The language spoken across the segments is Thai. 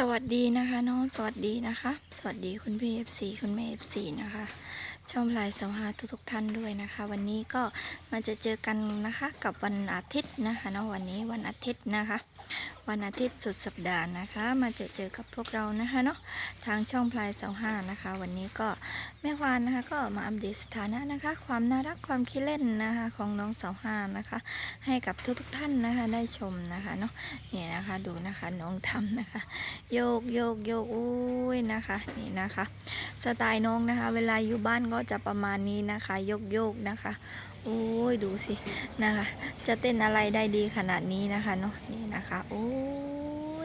สวัสดีนะคะน้องสวัสดีนะคะ สวัสดีคุณพี่เอฟซีคุณแม่เอฟซีนะคะช่องลายสวหาทุกๆท่านด้วยนะคะ วันนี้ก็มาจะเจอกันนะคะกับวันอาทิตย์นะคะเนาะวันนี้วันอาทิตย์นะคะ วันอาทิตย์สุดสัปดาห์นะคะ มาเจอเจอกับพวกเรานะคะเนาะทางช่องพลายเสาห้านะคะ วันนี้ก็แม่ควานนะคะ ก็มาอัปเดตสถานะนะคะ ความน่ารักความคิดเล่นนะคะ ของน้องเสาห้านะคะ ให้กับทุกๆท่านนะคะ ได้ชมนะคะเนาะนี่นะคะดูนะคะน้องทำนะคะ โยกโยกโยกอุ้ยนะคะนี่นะคะ สไตล์น้องนะคะ เวลาอยู่บ้านก็จะประมาณนี้นะคะ โยกโยกนะคะโอ้ยดูสินะคะ จะเต้นอะไรได้ดีขนาดนี้นะคะเนาะนี่นะคะโอ้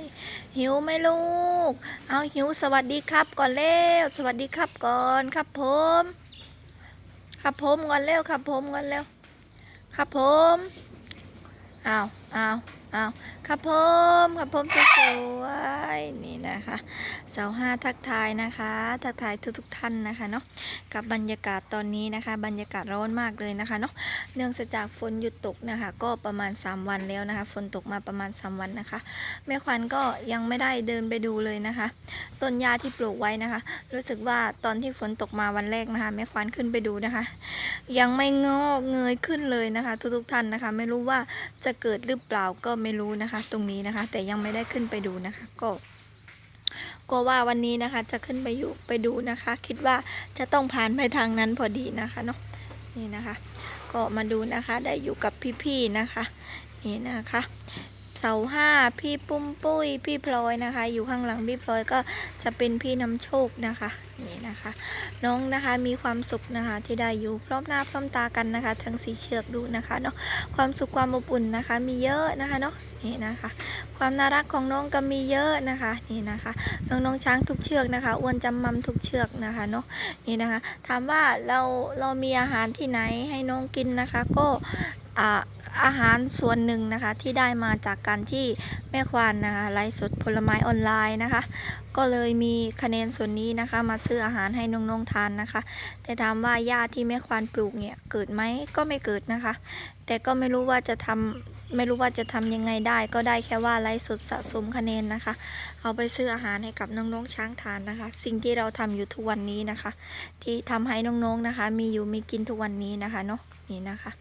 ยหิวไหมลูก เอาหิวสวัสดีครับก่อนเร็วสวัสดีครับก่อนครับผมครับผมก่อนเร็วครับผมก่อนเร็วครับผมเอาเอาว อาครับผมครับผมสวยนี่นะคะเสาห้าทักทายนะคะ ทักทายทุกๆท่านนะคะเนาะกับบรรยากาศตอนนี้นะคะ บรรยากาศร้อนมากเลยนะคะเนาะเนื่องจากฝนหยุดตกนะคะ ก็ประมาณ 3 วันแล้วนะคะ ฝนตกมาประมาณ 3 วันนะคะแม่ควันก็ยังไม่ได้เดินไปดูเลยนะคะ ต้นหญ้าที่ปลูกไว้นะคะ รู้สึกว่าตอนที่ฝนตกมาวันแรกนะคะแม่ควันขึ้นไปดูนะคะ ยังไม่งอกเงยขึ้นเลยนะคะ ทุกๆท่านนะคะ ไม่รู้ว่าจะเกิดหรือเปล่าก็ไม่รู้นะคะ ตรงนี้นะคะ แต่ยังไม่ได้ขึ้นไปดูนะคะ ก็กลัวว่าวันนี้นะคะ จะขึ้นไปอยู่ไปดูนะคะ คิดว่าจะต้องผ่านไปทางนั้นพอดีนะคะเนาะนี่นะคะ ก็มาดูนะคะได้อยู่กับพี่ๆนะคะ นี่นะคะ เสาห้าพี่ปุ้มปุ้ยพี่พลอยนะคะ อยู่ข้างหลังพี่พลอยก็จะเป็นพี่นำโชคนะคะนี่นะคะ น้องนะคะมีความสุขนะคะ ที่ได้อยู่พร้อมหน้าพร้อมตากันนะคะ ทั้งสีเชือกดูนะคะเนาะความสุขความอบอุ่นนะคะ มีเยอะนะคะเนาะนี่นะคะ ความน่ารักของน้องก็มีเยอะนะคะนี่นะคะน้องๆช้างทุกเชือกนะคะอ้วนจำมัมทุกเชือกนะคะเนาะนี่นะคะ ถามว่าเราเรามีอาหารที่ไหนให้น้องกินนะคะ ก็ อาอาหารส่วนหนึ่งนะคะที่ได้มาจากการที่แม่ควานนะคะไลฟ์สดผลไม้ออนไลน์นะคะ ก็เลยมีคะแนนส่วนนี้นะคะ มาซื้ออาหารให้น้องๆทานนะคะ แต่ถามว่าหญ้าที่แม่ควานปลูกเนี่ยเกิดไหมก็ไม่เกิดนะคะ แต่ก็ไม่รู้ว่าจะทำไม่รู้ว่าจะทำยังไงได้ ก็ได้แค่ว่าไลฟ์สดสะสมคะแนนนะคะ เอาไปซื้ออาหารให้กับน้องๆช้างทานนะคะ สิ่งที่เราทำอยู่ทุกวันนี้นะคะ ที่ทำให้น้องๆนะคะ มีอยู่มีกินทุกวันนี้นะคะเนาะนี่นะคะ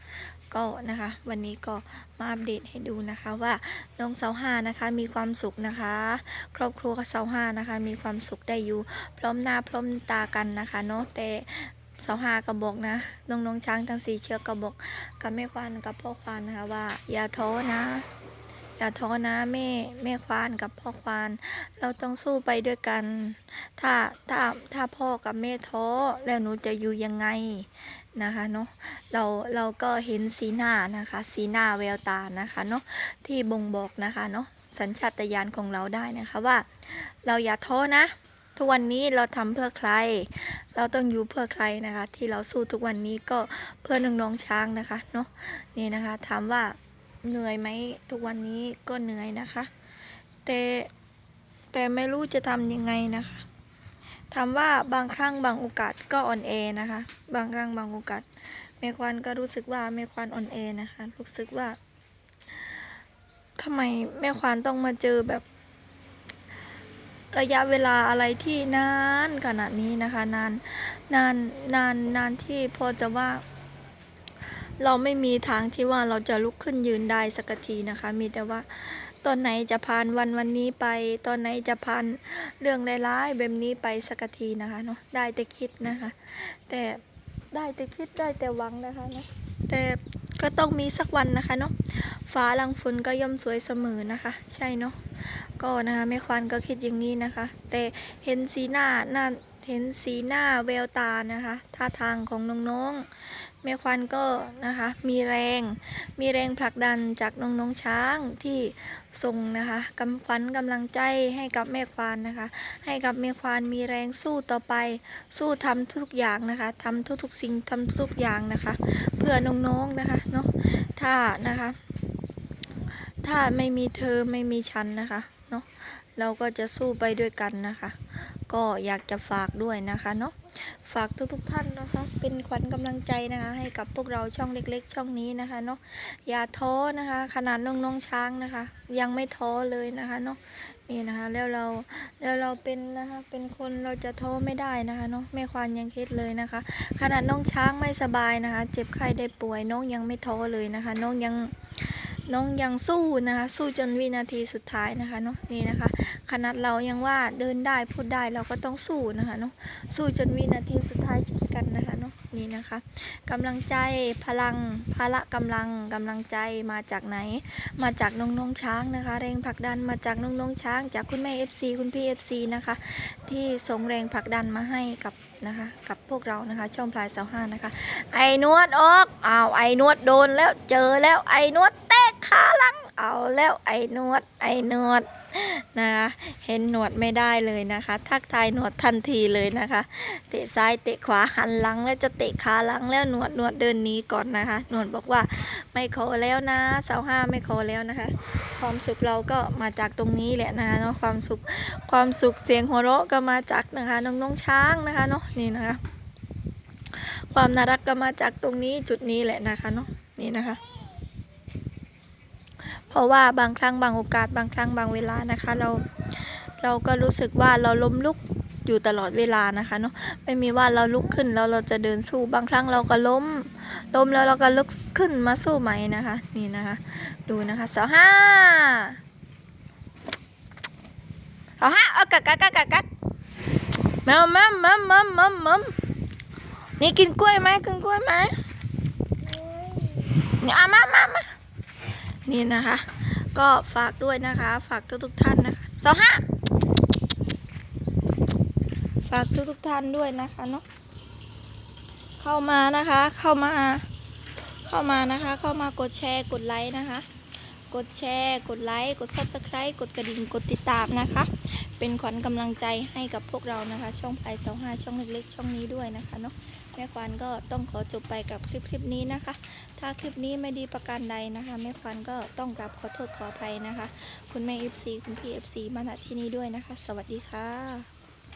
ก็นะคะ วันนี้ก็มาอัปเดตให้ดูนะคะว่าน้องเสาห้านะคะมีความสุขนะคะ ครอบครัวเสาห้านะคะ มีความสุขได้อยู่พร้อมหน้าพร้อมตากันนะคะเนาะแต่เสาห้ากะบอกนะน้องน้องช้างทั้งสี่เชือกกะบอกกับแม่ควานกับพ่อควานนะคะว่าอย่าท้อนะ อย่าท้อนะแม่แม่ควานกับพ่อควาน เราต้องสู้ไปด้วยกัน ถ้าถ้าถ้าพ่อกับแม่ท้อแล้วหนูจะอยู่ยังไงนะคะเนาะเราเราก็เห็นสีหน้านะคะ สีหน้าแววตานะคะเนาะที่บ่งบอกนะคะเนาะสัญชาตญาณของเราได้นะคะว่า เราอย่าท้อนะทุกวันนี้เราทำเพื่อใคร เราต้องอยู่เพื่อใครนะคะ ที่เราสู้ทุกวันนี้ก็เพื่อน้องๆช้างนะคะเนาะนี่นะคะถามว่า เหนื่อยไหมทุกวันนี้ก็เหนื่อยนะคะ แต่แต่ไม่รู้จะทำยังไงนะคะถามว่าบางครั้งบางโอกาสก็อ่อนแอนะคะ บางครั้งบางโอกาสแม่ควันก็รู้สึกว่าแม่ควันอ่อนแอนะคะ รู้สึกว่าทำไมแม่ควันต้องมาเจอแบบ ระยะเวลาอะไรที่นานขนาดนี้นะคะ นานนานนานนานที่พอจะว่า เราไม่มีทางที่ว่าเราจะลุกขึ้นยืนได้สักทีนะคะ มีแต่ว่าตอนไหนจะผ่านวันวันนี้ไป ตอนไหนจะผ่านเรื่องร้ายๆแบบนี้ไปสักทีนะคะเนาะได้แต่คิดนะคะ แต่ได้แต่คิดได้แต่หวังนะคะเนาะแต่ก็ต้องมีสักวันนะคะเนาะฟ้าลังฝนก็ย่อมสวยเสมอนะคะ ใช่เนาะก็นะคะแม่ควานก็คิดอย่างนี้นะคะ แต่เห็นสีหน้าหน้า เห็นสีหน้าแววตานะคะท่าทางของน้องๆแม่ควานก็นะคะมีแรงมีแรงผลักดันจากน้องๆช้างที่ส่งนะคะกำขวัญกำลังใจให้กับแม่ควานนะคะ ให้กับแม่ควานมีแรงสู้ต่อไป สู้ทำทุกอย่างนะคะทำทุกๆสิ่งทำทุกอย่างนะคะ เพื่อน้องๆนะคะเนาะถ้านะคะ ถ้าไม่มีเธอไม่มีฉันนะคะเนาะเราก็จะสู้ไปด้วยกันนะคะ ก็อยากจะฝากด้วยนะคะเนาะฝากทุกๆท่านนะคะ เป็นขวัญกำลังใจนะคะ ให้กับพวกเราช่องเล็ก ๆ ช่องนี้นะคะเนาะอย่าท้อนะคะ ขนาดน้องๆช้างนะคะ ยังไม่ท้อเลยนะคะเนาะนี่นะคะแล้วเราแล้วเราเป็นนะคะเป็นคนเราจะท้อไม่ได้นะคะเนาะแม่ควานยังคิดเลยนะคะ ขนาดน้องช้างไม่สบายนะคะ เจ็บไข้ได้ป่วยน้องยังไม่ท้อเลยนะคะ น้องยัง น้องยังสู้นะคะ สู้จนวินาทีสุดท้ายนะคะเนาะนี่นะคะขนาดเรายังว่าเดินได้พูดได้เราก็ต้องสู้นะคะเนาะสู้จนวินาทีสุดท้ายเช่นกันนะคะเนาะนี่นะคะกำลังใจพลังพละกำลังกำลังใจมาจากไหน มาจากน้องๆช้างนะคะ แรงผลักดันมาจากน้องๆช้าง จากคุณแม่ FC คุณพี่ FC นะคะ ที่ส่งแรงผลักดันมาให้กับนะคะ กับพวกเรานะคะ ช่องพลายสาวห้านะคะ ไอ้นวดออกอ้าวไอ้นวดโดนแล้วเจอแล้วไอ้นวด ขาหลังเอาแล้วไอ้นวดไอ้นวดนะคะเห็นหนวดไม่ได้เลยนะคะ ทักทายหนวดทันทีเลยนะคะ เตะซ้ายเตะขวาหันหลังแล้วจะเตะขาหลังแล้วหนวดหนวดเดินนี้ก่อนนะคะ หนวดบอกว่าไม่ขอแล้วนะสาห้าไม่ขอแล้วนะคะ ความสุขเราก็มาจากตรงนี้แหละนะคะเนาะความสุขความสุขเสียงหัวเราะก็มาจากนะคะน้องๆช้างนะคะเนาะนี่นะคะ ความน่ารักก็มาจากตรงนี้จุดนี้แหละนะคะเนาะนี่นะคะ เพราะว่าบางครั้งบางโอกาสบางครั้งบางเวลานะคะ เราเราก็รู้สึกว่าเราล้มลุกอยู่ตลอดเวลานะคะเนาะไม่มีว่าเราลุกขึ้นแล้วเราจะเดินสู้บางครั้งเราก็ล้มล้มแล้วเราก็ลุกขึ้นมาสู้ใหม่นะคะ นี่นะคะ ดูนะคะสาวห้าสาวห้าเอากักกักกักกักกักแมวมัมมัมมัมมัมมัมนี่กินกล้วยไหมกินกล้วยไหมนี่เอามามามา นี่นะคะ ก็ฝากด้วยนะคะ ฝากทุกทุกท่านนะคะสองห้าฝากทุกทุกท่านด้วยนะคะเนาะเข้ามานะคะเข้ามา เข้ามานะคะ เข้ามากดแชร์กดไลค์นะคะ กดแชร์ กดไลค์ กด subscribe กดกระดิ่ง กดติดตามนะคะ เป็นขวัญกำลังใจให้กับพวกเรานะคะ ช่องไพสองห้าช่องเล็กๆ ช่องนี้ด้วยนะคะเนาะ แม่ควานก็ต้องขอจบไปกับคลิปคลิปนี้นะคะ ถ้าคลิปนี้ไม่ดีประการใดนะคะ แม่ควันก็ต้องราบขอโทษขออภัยนะคะ คุณแม่ FC คุณพี่ FC มาณที่นี้ด้วยนะคะ สวัสดีค่ะ